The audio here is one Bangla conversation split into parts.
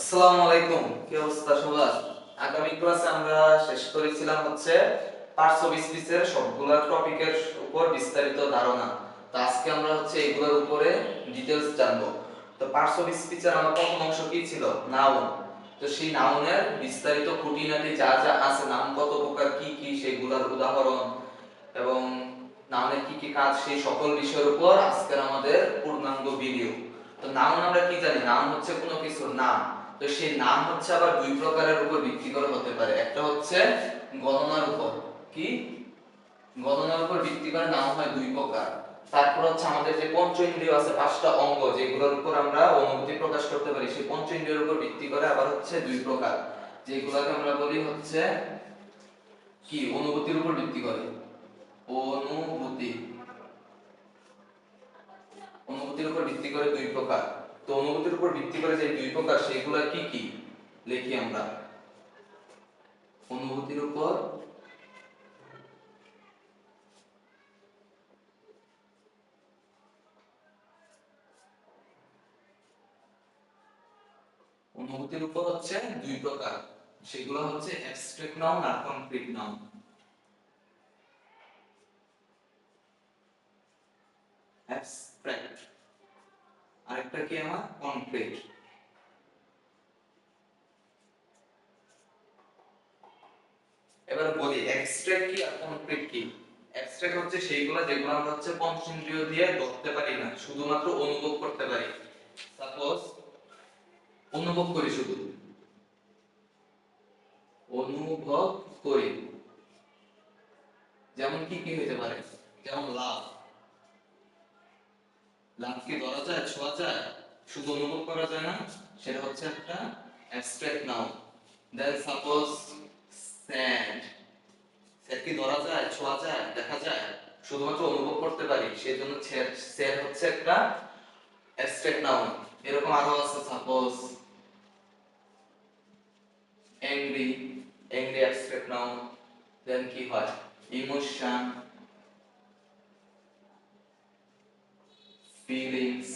আসসালামু আলাইকুম, কি অবস্থা সবার আগামী ক্লাসে আমরা শেষ করেছিলাম হচ্ছে পার্টস অফ সবগুলা টপিকের উপর বিস্তারিত ধারণা। তো আজকে আমরা হচ্ছে এগুলোর উপরে ডিটেইলস তো পার্টস অফ প্রথম অংশ কি ছিল? নাউন তো সেই নাউনের বিস্তারিত খুঁটিনাটি যা যা আছে নাম কত প্রকার, কি কি, সেগুলোর উদাহরণ এবং নাউনের কি কি কাজ, সেই সকল বিষয়ের উপর আজকের আমাদের পূর্ণাঙ্গ ভিডিও তো নাউন আমরা কি জানি? নাউন হচ্ছে কোনো কিছুর নাম। তো সেই নাম হচ্ছে আবার দুই প্রকারের উপর ভিত্তি করে হতে পারে। একটা হচ্ছে গণনার উপর। কি? গণনার উপর ভিত্তি করে নাম হয় দুই প্রকার। তারপর হচ্ছে আমাদের যে পঞ্চ ইন্দ্রিয় আছে, পাঁচটা অঙ্গ, যেগুলোর উপর আমরা অনুভূতি প্রকাশ করতে পারি, সেই পঞ্চ ইন্দ্রিয়ের উপর ভিত্তি করে আবার হচ্ছে দুই প্রকার। যেগুলোকে আমরা বলি হচ্ছে কি? অনুভূতির উপর ভিত্তি করে। অনুভূতি। অনুভূতির উপর ভিত্তি করে দুই প্রকার। তো অনুভূতির উপর ভিত্তি করে যে দুই প্রকার, সেগুলো কি কি লিখি আমরা? অনুভূতির উপর অনুভূতির উপর হচ্ছে দুই প্রকার। সেগুলো হচ্ছে অ্যাবস্ট্রাক্ট নাউন আর কনক্রিট নাউন অ্যাবস্ট্রাক্ট আরেকটা কি আমার কনক্রিট এবার বলি অ্যাবস্ট্রাক্ট কি আর কনক্রিট কি অ্যাবস্ট্রাক্ট হচ্ছে সেইগুলো যেগুলো আমরা হচ্ছে পঞ্চেন্দ্রিয় দিয়ে ধরতে পারি না, শুধুমাত্র অনুভব করতে পারি। সাপোজ অনুভব করি শুধু। অনুভব করি। যেমন কি কি হইতে পারে? যেমন লাভ। লাভ কি ধরা যায়, ছোঁয়া যায়? শুধু অনুভব করা যায় না, সেটা হচ্ছে একটা abstract noun then suppose sad sad কি ধরা যায়, ছোঁয়া যায়, দেখা যায়। শুধুমাত্র অনুভব করতে পারি সেই জন্য স্যাড হচ্ছে একটা অ্যাবস্ট্রাক্ট নাউন এরকম আরও আছে suppose angry angry abstract noun then কি হয়? ইমোশন ফিলিংস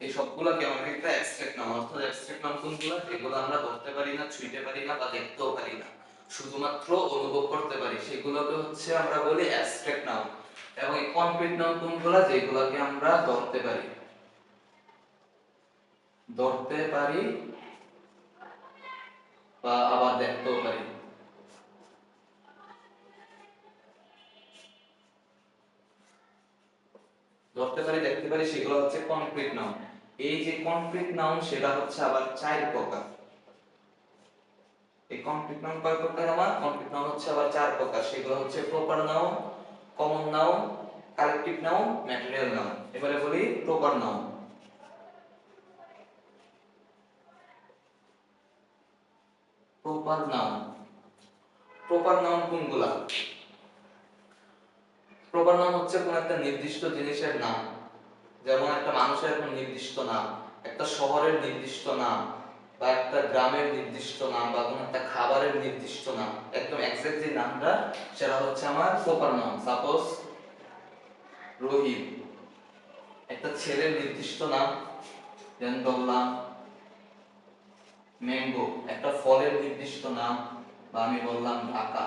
এই সবগুলোকে আমাদের একটা অ্যাবস্ট্রাক্ট নাম অর্থাৎ অ্যাবস্ট্রাক্ট নাম কোনগুলো? এগুলো আমরা ধরতে পারি না, ছুঁইতে পারি না বা দেখতেও পারি না। শুধুমাত্র অনুভব করতে পারি। সেগুলোকে হচ্ছে আমরা বলি অ্যাবস্ট্রাক্ট নাম এবং এই কনক্রিট নাম কোনগুলো? যেগুলোকে আমরা ধরতে পারি। ধরতে পারি বা আবার দেখতেও পারি। ধরতে পারি, দেখতে পারি, সেগুলো হচ্ছে কনক্রিট নাউন এই যে কনক্রিট নাউন সেটা হচ্ছে আবার চার প্রকার। কনক্রিট নাউন কয় প্রকার আমার? কনক্রিট নাউন হচ্ছে আবার চার প্রকার। সেগুলো হচ্ছে proper noun common noun collective noun material noun. এবারে বলি proper noun. Proper noun. Proper noun কোনগুলা? প্রপার নাম হচ্ছে কোন একটা নির্দিষ্ট জিনিসের নাম। যেমন একটা মানুষের নির্দিষ্ট নাম, একটা শহরের নির্দিষ্ট নাম বা একটা গ্রামের নির্দিষ্ট নাম বা কোন একটা খাবারের নির্দিষ্ট নাম। একদম এক্সাক্ট যে নামটা, সেটা হচ্ছে আমার প্রপার নাম। সাপোজ রহিম, একটা ছেলের নির্দিষ্ট নাম যেমন বললাম ম্যাঙ্গো একটা ফলের নির্দিষ্ট নাম বা আমি বললাম ঢাকা।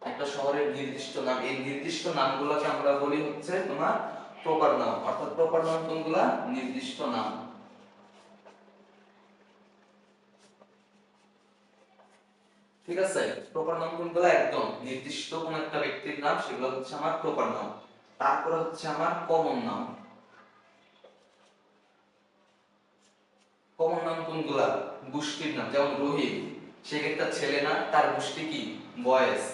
একটা শহরের নির্দিষ্ট নাম, এই নির্দিষ্ট নামগুলোকে আমরা বলি হচ্ছে তোমার প্রপার নাম। অর্থাৎ প্রপার নাম কোনগুলা? নির্দিষ্ট নাম। ঠিক আছে? প্রপার নাম কোনগুলো? একদম নির্দিষ্ট কোন একটা ব্যক্তির নাম, সেগুলো হচ্ছে আমার প্রপার নাম তারপরে হচ্ছে আমার কমন নাম কমন নাম কোনগুলা? গোষ্ঠীর নাম, যেমন রহিম সে একটা ছেলে না? তার গোষ্ঠী কি? বয়েস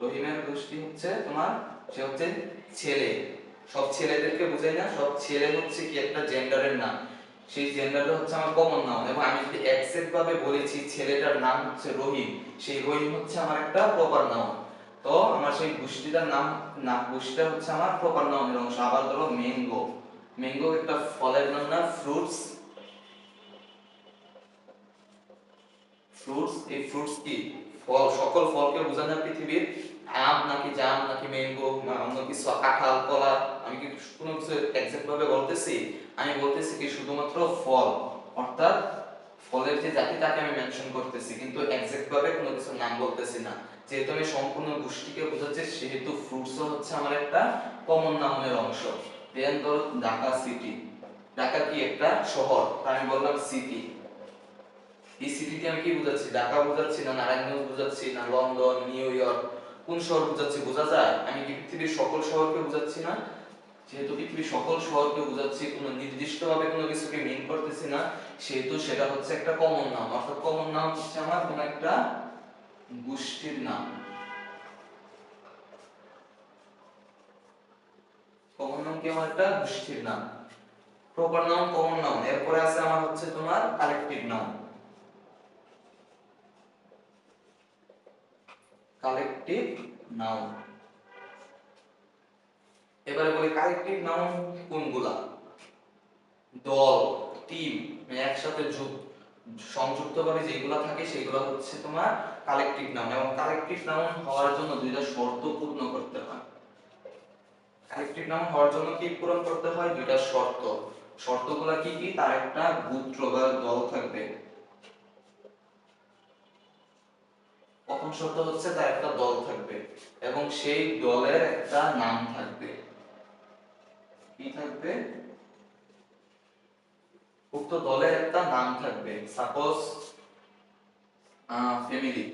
রহিমের গোষ্ঠী হচ্ছে তোমার, সে হচ্ছে ছেলে। সব ছেলেদেরকে বুঝাই না, সব ছেলে হচ্ছে কি একটা জেন্ডারের নাম। সেই জেন্ডারটা হচ্ছে আমার কমন নাম এবং আমি যদি এক্সাক্ট ভাবে বলেছি ছেলেটার নাম হচ্ছে রহিম সেই রহিম হচ্ছে আমার একটা প্রপার নাম তো আমার সেই গোষ্ঠীটার নাম নাম গোষ্ঠীটা হচ্ছে আমার প্রপার নাউনের অংশ। আবার ধরো ম্যাঙ্গো ম্যাঙ্গো একটা ফলের নাম না ফ্রুটস ফ্রুটস এই ফ্রুটস কি? ফল, সকল ফলকে বোঝা যায় পৃথিবীর? আম নাকি জাম, নাকি ম্যাঙ্গো না, অন্য কিছু, কাঁঠাল, কলা, আমি কি কোনো কিছু এক্সাক্ট ভাবে বলতেছি? আমি বলতেছি কি, শুধুমাত্র ফল, অর্থাৎ ফলের যে জাতি তাকে আমি মেনশন করতেছি, কিন্তু এক্সাক্ট ভাবে কোনো কিছু নাম বলতেছি না। যেহেতু আমি সম্পূর্ণ গোষ্ঠীকে বোঝাচ্ছি, সেহেতু ফ্রুটস হচ্ছে আমার একটা কমন নাউনের অংশ। দেন ধরো ঢাকা সিটি ঢাকা কি একটা শহর? আমি বললাম সিটি এই সিটিতে আমি কি বুঝাচ্ছি? ঢাকা বুঝাচ্ছি না নারায়ণগঞ্জ বুঝাচ্ছি না লন্ডন, নিউ ইয়র্ক? কোন শহর বুঝাচ্ছি, বোঝা যায়? আমি কি পৃথিবীর সকল শহরকে বুঝাচ্ছি না? যেহেতু পৃথিবীর সকল শহরকে বুঝাচ্ছি, কোনো নির্দিষ্টভাবে কোনো কিছুকে মিন করতেছি না, সেহেতু সেটা হচ্ছে একটা কমন নাম অর্থাৎ কমন নাম হচ্ছে আমার কোন একটা গোষ্ঠীর নাম। কমন নাম কি আমার একটা গোষ্ঠীর নাম? প্রপার নাউন কমন নাউন এরপরে আছে আমার হচ্ছে তোমার কালেকটিভ নাউন কালেকটিভ নাউন এবারে বলি কালেকটিভ নাউন কোনগুলা? দল, টিম একসাথে যুগ সংযুক্ত ভাবে যেগুলা থাকে সেগুলো হচ্ছে তোমার কালেকটিভ নাউন এবং কালেকটিভ নাউন হওয়ার জন্য দুইটা শর্ত পূর্ণ করতে হয়। কালেকটিভ নাউন হওয়ার জন্য কি পূরণ করতে হয়? দুইটা শর্ত। শর্তগুলা কি কি? তার একটা গোত্র বা দল থাকবে। প্রথম শর্ত হচ্ছে তার একটা দল থাকবে এবং সেই দলের একটা নাম থাকবে। কি থাকবে? উক্ত দলের একটা নাম থাকবে। সাপোজ ফ্যামিলি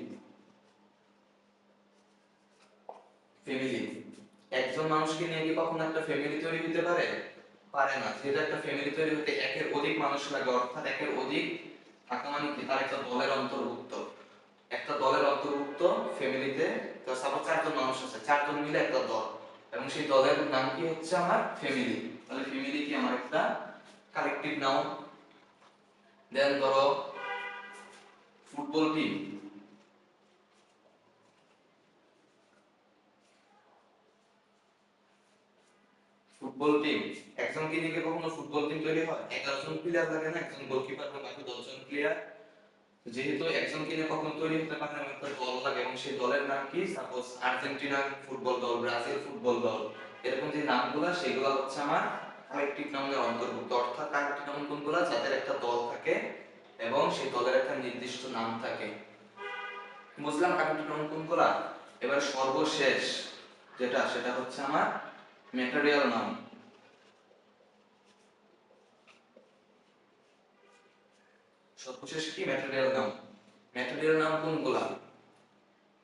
ফ্যামিলি একজন মানুষকে নিয়ে কি কখনো একটা ফ্যামিলি তৈরি হতে পারে? পারে না। যেটা একটা ফ্যামিলি তৈরি হতে একের অধিক মানুষ লাগে, অর্থাৎ একের অধিক থাকা মানে কি? তার একটা দলের অন্তর্ভুক্ত। একটা দলের অন্তর্ভুক্ত ফ্যামিলিতে তো সাপোজ চারজন মানুষ আছে। চারজন মিলে একটা দল। এবং সেই দলের নাম কি হচ্ছে আমার? ফ্যামিলি তাহলে ফ্যামিলি কি আমার একটা কালেকটিভ নাউন দেন ধরো ফুটবল টিম ফুটবল টিম একজনকে নিয়ে কি কখনো ফুটবল টিম তৈরি হয়? এগারো জন প্লেয়ার লাগে না? একজন গোলকিপার বাকি দশজন প্লেয়ার যেহেতু একজন কিনে কখনো তৈরি হতে পারে না একটা দল লাগে। এবং সেই দলের নাম কি? সাপোজ আর্জেন্টিনা ফুটবল দল, ব্রাজিল ফুটবল দল। এরকম যে নামগুলো, সেগুলো হচ্ছে আমার কালেকটিভ নাউনের অন্তর্ভুক্ত। অর্থাৎ কালেকটিভ নাউন কোনগুলো? যাদের একটা দল থাকে এবং সেই দলের একটা নির্দিষ্ট নাম থাকে। বুঝলাম কালেকটিভ নাউন কোনগুলো? এবার সর্বশেষ যেটা, সেটা হচ্ছে আমার ম্যাটেরিয়াল নাউন সর্বশেষ কি ম্যাটেরিয়াল নাম? ম্যাটেরিয়াল নাম কোনগুলা?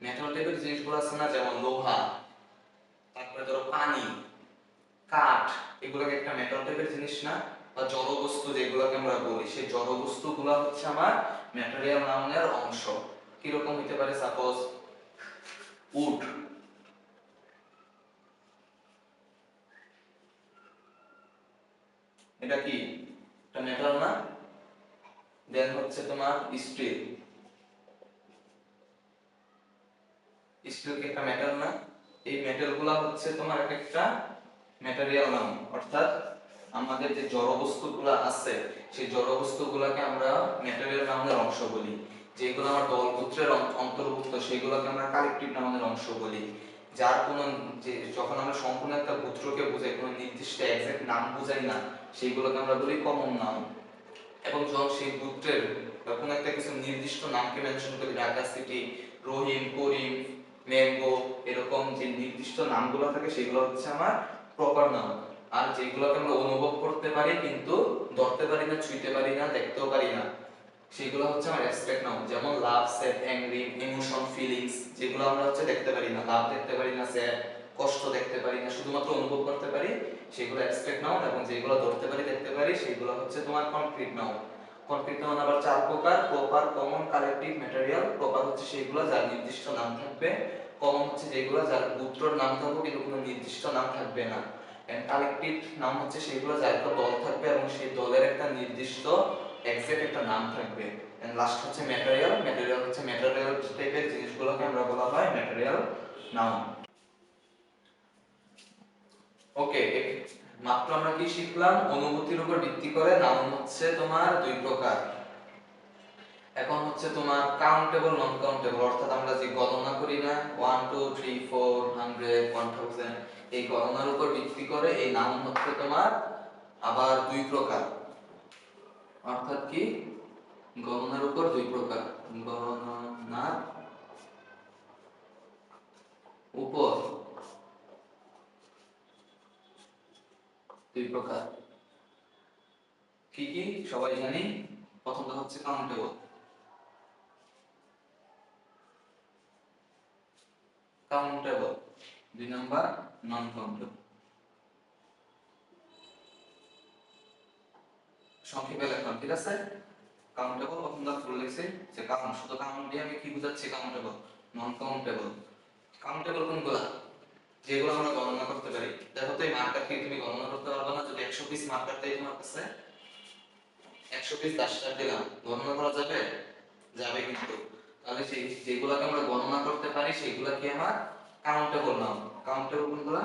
মেটাল টাইপের জিনিসগুলো আছে না, যেমন লোহা, তারপরে ধরো পানি, কাঠ, এগুলোকে একটা মেটাল টাইপের জিনিস না? বা জড় বস্তু যেগুলোকে আমরা বলি, সেই জড় বস্তুগুলো হচ্ছে আমার ম্যাটেরিয়াল নাউনের অংশ। কীরকম হতে পারে? সাপোজ উড এটা কি? একটা মেটাল না? দেন হচ্ছে তোমার স্টিল। স্টিল কি একটা মেটাল না, এই মেটালগুলা হচ্ছে তোমার এক একটা ম্যাটেরিয়াল নাম। অর্থাৎ আমাদের যে জড় বস্তুগুলো আছে, সেই জড় বস্তুগুলোকে আমরা ম্যাটেরিয়াল নামের অংশ বলি। যেগুলো আমার দলপুত্রের অন্তর্ভুক্ত, সেগুলোকে আমরা কালেকটিভ নামের অংশ বলি। যার কোনো যে যখন আমরা সম্পূর্ণ একটা পুত্রকে বুঝাই, কোনো নির্দিষ্ট এক্সাক্ট নাম বুঝাই না, সেইগুলোকে আমরা বলি কমন নাম। এবং যখন সেই পুত্রের বা কোনো একটা কিছু নির্দিষ্ট নামকে মেনশন করি ঢাকা সিটি রহিম করিম ম্যাঙ্গো এরকম যে নির্দিষ্ট নামগুলো থাকে, সেগুলো হচ্ছে আমার প্রপার নাম। আর যেগুলোকে আমরা অনুভব করতে পারি কিন্তু ধরতে পারি না, ছুঁইতে পারি না, দেখতেও পারি না, সেগুলো হচ্ছে আমার অ্যাবস্ট্রাক্ট নাউন যেমন love sad angry emotion feelings যেগুলো আমরা হচ্ছে দেখতে পারি না লাভ দেখতে পারি না স্যাড কষ্ট দেখতে পারি না, শুধুমাত্র অনুভব করতে পারি, সেগুলো অ্যাবস্ট্রাক্ট নাউন এবং যেগুলো ধরতে পারি, দেখতে পারি, সেগুলো হচ্ছে তোমার কনক্রিট নাউন কনক্রিট নাউন আবার চার প্রকার proper common collective material proper হচ্ছে সেগুলো যার নির্দিষ্ট নাম থাকবে কমন হচ্ছে যেগুলো যার গোত্রর নাম থাকবে, কিন্তু কোনো নির্দিষ্ট নাম থাকবে না। কালেকটিভ নাম হচ্ছে সেগুলো যার একটা দল থাকবে এবং সেই দলের একটা নির্দিষ্ট এক্সাক্ট একটা নাম থাকবে। লাস্ট হচ্ছে ম্যাটেরিয়াল ম্যাটেরিয়াল হচ্ছে ম্যাটেরিয়াল টাইপের জিনিসগুলোকে আমরা বলা হয় ম্যাটেরিয়াল নাউন ওকে মাত্র আমরা কি শিখলাম? অনুভূতির উপর ভিত্তি করে নাউন হচ্ছে তোমার দুই প্রকার। এখন হচ্ছে তোমার কাউন্টেবল নন কাউন্টেবল অর্থাৎ আমরা যে গণনা করি না one two three four hundred one thousand এই গণনার উপর ভিত্তি করে এই নাম হচ্ছে তোমার আবার দুই প্রকার। অর্থাৎ কি? গণনার উপর দুই প্রকার। গণনার উপর দুই প্রকার। কি কি? সবাই জানি? প্রথমটা হচ্ছে কাউন্টেবল কাউন্টেবল দুই নাম্বার নন কাউন্টেবল সংক্ষেপে লেখা, ঠিক আছে? কাউন্টেবল প্রথমটা ফুল লিখছি যে কাউন্ট শুধু কাউন্ট দিয়ে আমি কি বুঝাচ্ছি কাউন্টেবল নন কাউন্টেবল কাউন্টেবল কোনগুলা? যেগুলো আমরা গণনা করতে পারি। দেখো তো এই মার্কার কি তুমি গণনা করতে পারবে না, যদি একশো পিস মার্কার দেয় তোমার কাছে একশো পিস ডাস্টার দিলাম, গণনা করা যাবে? যাবে কিন্তু। তাহলে সেই যেগুলোকে আমরা গণনা করতে পারি সেগুলো কি আমার কাউন্টেবল নাম কাউন্টেবল কোনগুলা?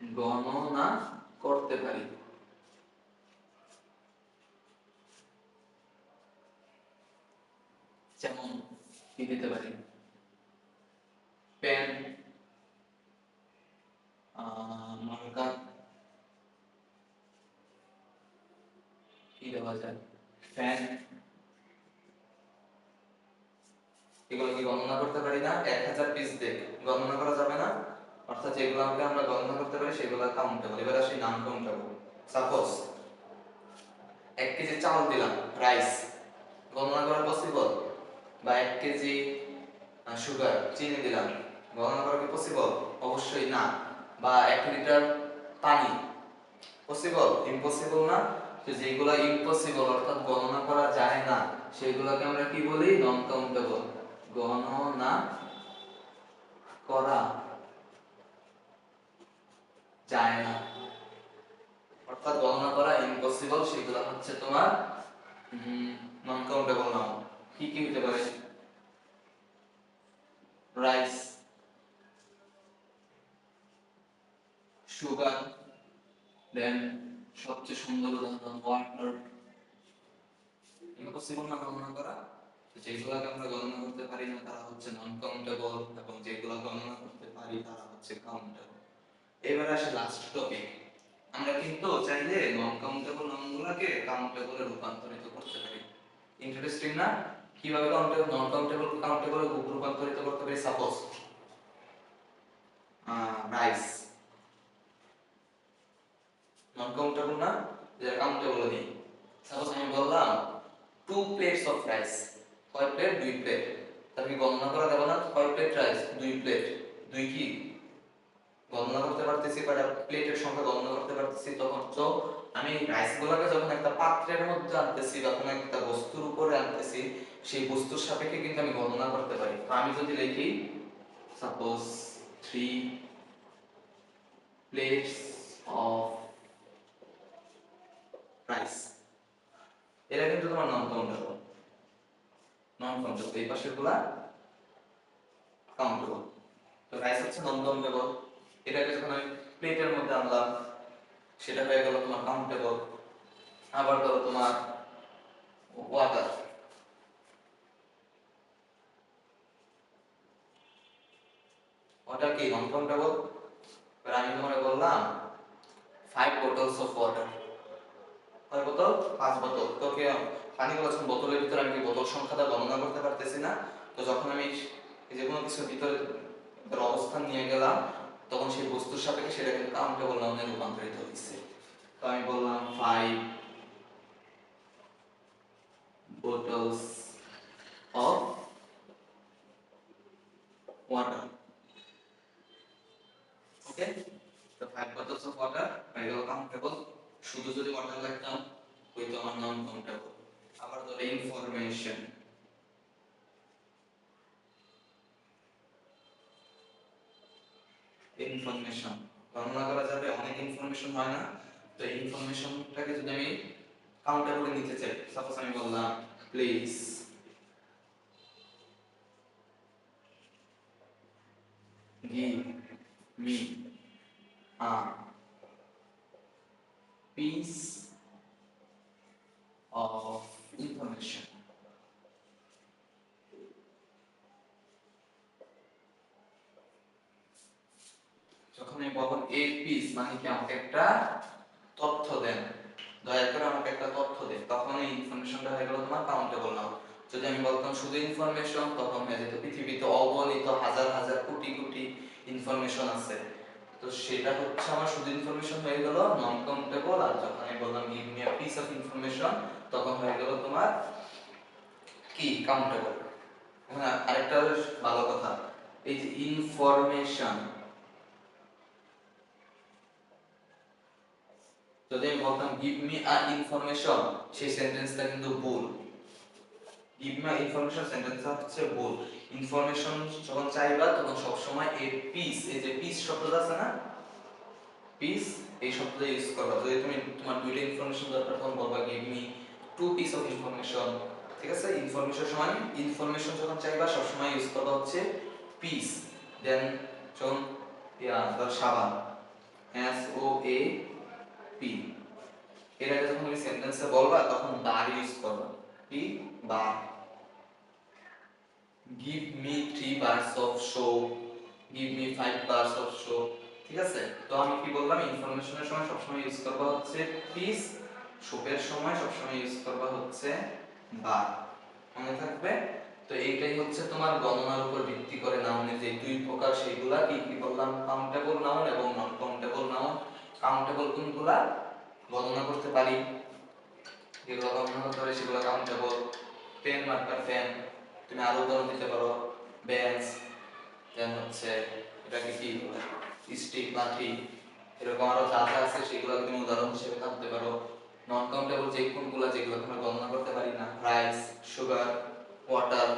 গণনা করতে পারি। যেমন কি দিতে পারি? পেন মার্কার কি দেওয়া যায় ফ্যান। এগুলো কি গণনা করতে পারি না? এক হাজার পিস দেখ। গণনা করা যাবে না? অর্থাৎ যেগুলোকে আমরা গণনা করতে পারি সেগুলো কাউন্টেবল এবার আসি নাম কাউন্টেবল সাপোজ এক কেজি চাউল দিলাম রাইস গণনা করা পসিবল বা এক কেজি সুগার চিনি দিলাম। গণনা করা কি পসিবল অবশ্যই না। বা এক লিটার পানি। পসিবল ইম্পসিবল না? তো যেগুলো ইম্পসিবল অর্থাৎ গণনা করা যায় না, সেগুলোকে আমরা কি বলি? নন কাউন্টেবল গণনা করা যায় না। অর্থাৎ গণনা করা ইম্পসিবল সেগুলো হচ্ছে তোমার নন কাউন্টেবল নাম। কি কি হতে পারে? রাইস সুগার দেন সবচেয়ে সুন্দর উদাহরণ ওয়াটার ইম্পসিবল না গণনা করা? যেগুলোকে আমরা গণনা করতে পারি না, তারা হচ্ছে নন কাউন্টেবল এবং যেগুলো গণনা করতে পারি, তারা হচ্ছে কাউন্টেবল এবার আসে লাস্ট টপিক আমরা কিন্তু চাইলে নন কাউন্টেবল নামগুলোকে কাউন্টেবলে রূপান্তরিত করতে পারি। ইন্টারেস্টিং না? কীভাবে কাউন্টেবল নন কাউন্টেবল কাউন্টেবল রূপান্তরিত করতে পারি? সাপোজ রাইস নন কাউন্টেবল না, যে কাউন্টেবল নেই। সাপোজ আমি বললাম টু প্লেটস অফ রাইস কয় প্লেট দুই প্লেট তাহলে গণনা করা যাবে না? কয় প্লেট রাইস দুই প্লেট দুই কি? গণনা করতে পারতেছি কয়টা প্লেটের সংখ্যা গণনা করতে পারতেছি তখন। তো আমি রাইস গুলাকে যখন একটা পাত্রের মধ্যে আনতেছি বা কোনো একটা বস্তুর উপরে আনতেছি, সেই বস্তুর সাপেক্ষে কিন্তু আমি গণনা করতে পারি। তো আমি যদি লিখি suppose three plates of rice তোমার নন কাউন্টেবল নন কাউন্টেবল এই পাশেরগুলা কাউন্টেবল তো রাইস হচ্ছে নন কাউন্টেবল এটাকে যখন আমি প্লেটের মধ্যে আনলাম, সেটা হয়ে গেল তোমার কাউন্টেবল আবার ধরো তোমার ওয়াটার ওটা কি? নন কাউন্টেবল আমি তোমাকে বললাম ফাইভ বোতলস অফ ওয়াটার কয় বোতল? পাঁচ বোতল। তোকে পানিগুলো যখন বোতলের ভিতরে, আমি কি বোতল সংখ্যাটা গণনা করতে পারতেছি না? তো যখন আমি এই যে কোনো কিছুর ভিতরে তার অবস্থান নিয়ে গেলাম, তখন সেই বস্তুর সাপেক্ষে সেটা কিন্তু কাউন্টেবল নাউনে রূপান্তরিত হয়েছে তো আমি বললাম five bottles of water. Okay তো ফাইভ bottles of water হয়ে গেল কাউন্টেবল শুধু যদি ওয়াটার লিখতাম হইতো আমার নন কাউন্টেবল আবার ধরো ইনফরমেশন ইনফরমেশন গণনা করা যাবে, অনেক ইনফরমেশন হয় না। তো ইনফরমেশনটাকে যদি আমি কাউন্টেবলে নিতে চাই সাপোজ আমি বললাম please give me a piece of information. যখন আমি বলব এ পিস মানে কি আমাকে একটা তথ্য দেন। দয়া করে আমাকে একটা তথ্য দেন। তখন এই ইনফরমেশনটা হয়ে গেল তোমার কাউন্টেবল নাও যদি আমি বলতাম শুধু ইনফরমেশন তখন হয়ে যেত পৃথিবীতে অগণিত হাজার হাজার কোটি কোটি ইনফরমেশন আছে। তো সেটা হচ্ছে আমার শুধু ইনফরমেশন হয়ে গেল নন কাউন্টেবল আর যখন আমি বললাম give me a piece of information তখন হয়ে গেল তোমার কি? কাউন্টেবল হ্যাঁ আরেকটা ভালো কথা, এই যে ইনফরমেশন যদি আমি বলতাম গিভ মি আ ইনফরমেশন সেই সেন্টেন্সটা কিন্তু ভুল। গিভ মি আ ইনফরমেশন সেন্টেন্সটা হচ্ছে ভুল ইনফরমেশন যখন চাইবা, তখন সব সময় এ পিস এই যে পিস শব্দটা আছে না? পিস এই শব্দটা ইউজ করবা। যদি তুমি তোমার দুইটা ইনফরমেশন দরকার, তখন বলবা give me two piece of information ঠিক আছে? ইনফরমেশন সময় ইনফরমেশন যখন চাইবা সব সময় ইউজ করবা হচ্ছে পিস দেন যখন, ইয়া, ধর সাবান। এস ও এ পি এর আগে যখন তুমি সেন্টেন্সে বলবা, তখন বার ইউজ করবা। P bar give me three bars of show give me five bars of show ঠিক আছে? তো আমি কি বললাম? ইনফরমেশনের সময় সবসময় ইউজ করবা হচ্ছে পিস শোপের সময় সবসময় ইউজ করবা হচ্ছে বার মনে থাকবে? তো এইটাই হচ্ছে তোমার গণনার উপর ভিত্তি করে নাউনের যে দুই প্রকার সেইগুলা কি কি বললাম? কাউন্টেবল নাউন এবং নন কাউন্টেবল নাউন কাউন্টেবল কোনগুলা? গণনা করতে পারি। গণনা করতে পারি সেগুলো কাউন্টেবল পেন মার্কার পেন তুমি আরও উদাহরণ দিতে পারো বেঞ্চ দেন হচ্ছে এটাকে কি স্টিক লাঠি এরকম আরও যা যা আছে সেগুলো তুমি উদাহরণ হিসেবে ভাবতে পারো। নন কাউন্টেবল যে কোনগুলো যেগুলো তুমি গণনা করতে পারি না রাইস সুগার ওয়াটার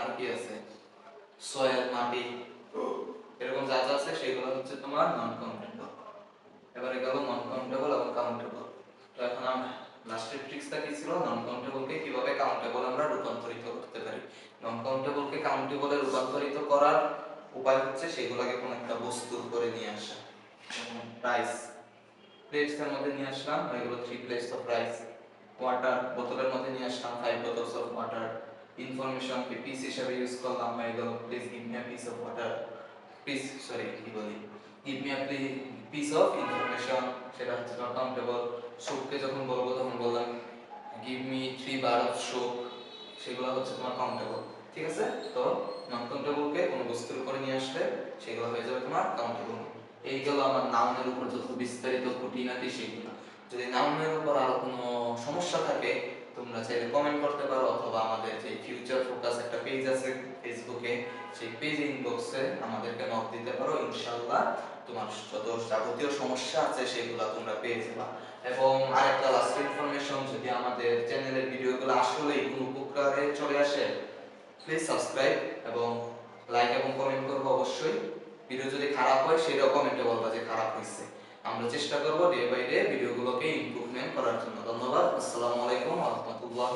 আর কি আছে? সয়েল মাটি, এরকম যা যা আছে সেগুলো হচ্ছে তোমার নন কাউন্টেবল এবারে গেল নন কাউন্টেবল এবং কাউন্টেবল তো এখন আমরা লাস্টের ট্রিক্সটা কি ছিল? নন কাউন্টেবলকে কীভাবে কাউন্টেবল আমরা রূপান্তরিত করতে পারি? নন কাউন্টেবলকে কাউন্টেবলে রূপান্তরিত করার উপায় হচ্ছে সেগুলোকে কোনো একটা বস্তুর উপরে নিয়ে আসা। রাইস প্লেটস মধ্যে নিয়ে আসলাম, হয়ে গেল three plates of rice water বোতলের মধ্যে নিয়ে আসলাম five bottles of water information piece হিসাবে ইউজ করলাম, হয়ে গেল please give me a piece of water please sorry কি বলি? Give me a piece of information সেটা হচ্ছে নট কাউন্টেবল শোককে যখন বলব তখন বললাম give me three bar of show সেগুলো হচ্ছে তোমার কাউন্টেবল ঠিক আছে? তো নন কাউন্টেবলকে কোনো বস্তুর উপরে নিয়ে আসলে সেগুলো হয়ে যাবে তোমার কাউন্টেবল এই গেল আমার নাউনের উপর যত বিস্তারিত খুঁটিনাটি সেগুলো। যদি নাউনের উপর আরও কোনো সমস্যা থাকে তোমরা চাইলে কমেন্ট করতে পারো অথবা আমাদের যে ফিউচার ফোকাস একটা পেজ আছে ফেসবুকে সেই পেজ ইনবক্সে আমাদেরকে নক দিতে পারো, ইনশাআল্লাহ তোমার যত যাবতীয় সমস্যা আছে সেগুলো তোমরা পেয়ে যাবা। এবং আরেকটা লাস্ট ইনফরমেশন যদি আমাদের চ্যানেলের ভিডিওগুলো আসলেই কোনো উপকারে চলে আসে প্লিজ সাবস্ক্রাইব এবং লাইক এবং কমেন্ট করব অবশ্যই। ভিডিও যদি খারাপ হয়, সেটাও কমেন্টে বলবা যে খারাপ হয়েছে আমরা চেষ্টা করব ডে বাই ডে ভিডিওগুলোকে ইমপ্রুভমেন্ট করার জন্য। ধন্যবাদ। আসসালামু আলাইকুম ওয়া